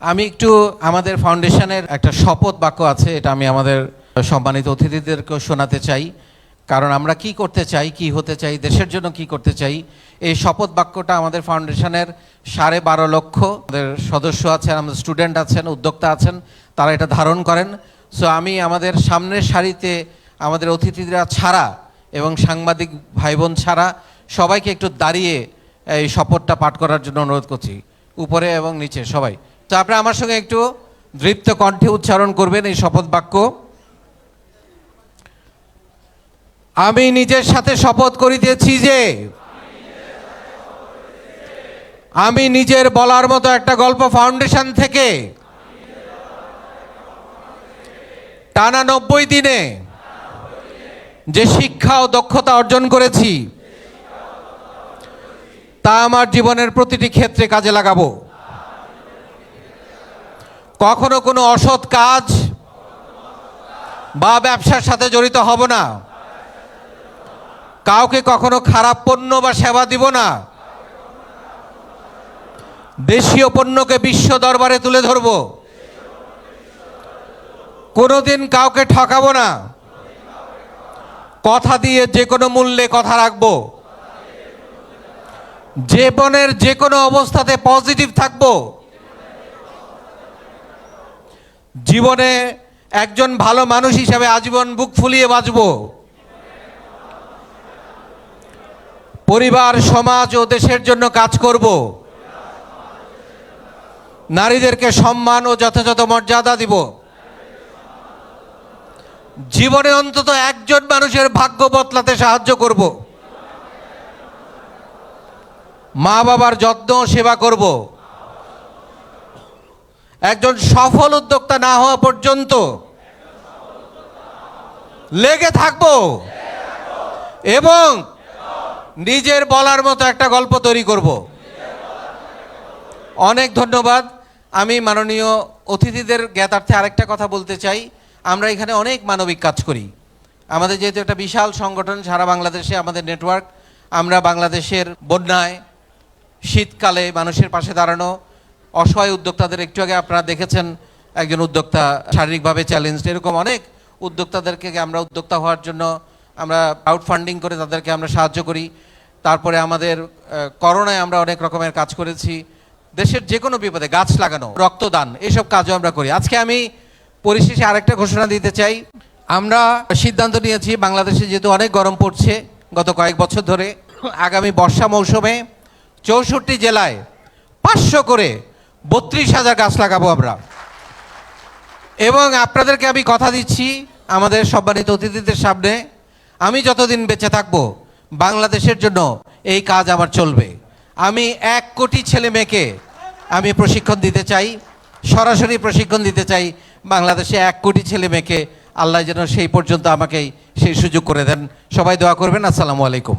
আমি একটু আমাদের ফাউন্ডেশনের একটা শপথ বাক্য আছে, এটা আমি আমাদের সম্মানিত অতিথিদেরকেও শোনাতে চাই। কারণ আমরা কি করতে চাই, কি হতে চাই, দেশের জন্য কি করতে চাই, এই শপথ বাক্যটা আমাদের ফাউন্ডেশনের সাড়ে বারো লক্ষ আমাদের সদস্য আছেন, আমাদের স্টুডেন্ট আছেন, উদ্যোক্তা আছেন, তারা এটা ধারণ করেন। সো আমি আমাদের সামনের সারিতে আমাদের অতিথিরা ছাড়া এবং সাংবাদিক ভাই বোন ছাড়া সবাইকে একটু দাঁড়িয়ে এই শপথটা পাঠ করার জন্য অনুরোধ করছি। উপরে এবং নিচে সবাই। তো আপনারা আমার সঙ্গে একটু দৃপ্ত কণ্ঠে উচ্চারণ করবেন এই শপথ বাক্য। আমি নিজের সাথে শপথ করিতেছি যে, আমি নিজের বলার মতো একটা গল্প ফাউন্ডেশন থেকে টানা নব্বই দিনে যে শিক্ষা ও দক্ষতা অর্জন করেছি, তা আমার জীবনের প্রতিটি ক্ষেত্রে কাজে লাগাবো। কখনো কোনো অসৎ কাজ বা ব্যবসার সাথে জড়িত হব না। কাউকে কখনো খারাপ পণ্য বা সেবা দিব না। দেশীয় পণ্যকে বিশ্ব দরবারে তুলে ধরব। কোনোদিন কাউকে ঠকাবো না। কথা দিয়ে যে কোনো মূল্যে কথা রাখব। জীবনের যে কোনো অবস্থাতে পজিটিভ থাকব। জীবনে একজন ভালো মানুষ হিসাবে আজীবন বুক ফুলিয়ে বাঁচবো। পরিবার, সমাজ ও দেশের জন্য কাজ করব। নারীদেরকে সম্মান ও যথাযথ মর্যাদা দিব। জীবনে অন্তত একজন মানুষের ভাগ্য বদলাতে সাহায্য করব। মা বাবার যত্ন সেবা করব। একজন সফল উদ্যোক্তা না হওয়া পর্যন্ত লেগে থাকব। এবং নিজের বলার মতো একটা গল্প তৈরি করব। অনেক ধন্যবাদ। আমি মাননীয় অতিথিদের জ্ঞাতার্থে আরেকটা কথা বলতে চাই। আমরা এখানে অনেক মানবিক কাজ করি। আমাদের যেহেতু একটা বিশাল সংগঠন সারা বাংলাদেশে আমাদের নেটওয়ার্ক, আমরা বাংলাদেশের বন্যায় শীতকালে মানুষের পাশে দাঁড়ানো অসহায় উদ্যোক্তাদের একটু আগে আপনারা দেখেছেন, একজন উদ্যোক্তা শারীরিকভাবে চ্যালেঞ্জ এরকম অনেক উদ্যোক্তাদেরকে আমরা উদ্যোক্তা হওয়ার জন্য আমরা আউট ফান্ডিং করে তাদেরকে আমরা সাহায্য করি। তারপরে আমাদের করোনায় আমরা অনেক রকমের কাজ করেছি। দেশের যে কোনো বিপদে গাছ লাগানো, রক্তদান, এসব কাজও আমরা করি। আজকে আমি পরিশেষে আরেকটা ঘোষণা দিতে চাই। আমরা সিদ্ধান্ত নিয়েছি, বাংলাদেশে যেহেতু অনেক গরম পড়ছে গত কয়েক বছর ধরে, আগামী বর্ষা মৌসুমে চৌষট্টি জেলায় পাঁচশো করে বত্রিশ হাজার গাছ লাগাবো আমরা। এবং আপনাদেরকে আমি কথা দিচ্ছি আমাদের সম্মানিত অতিথিদের সামনে। আমি যতদিন বেঁচে থাকব, বাংলাদেশের জন্য এই কাজ আমার চলবে। আমি এক কোটি ছেলে মেয়েকে আমি প্রশিক্ষণ দিতে চাই, সরাসরি প্রশিক্ষণ দিতে চাই। বাংলাদেশে এক কোটি ছেলে মেয়েকে আল্লাহ যেন সেই পর্যন্ত আমাকে সেই সুযোগ করে দেন। সবাই দোয়া করবেন। আসসালামু আলাইকুম।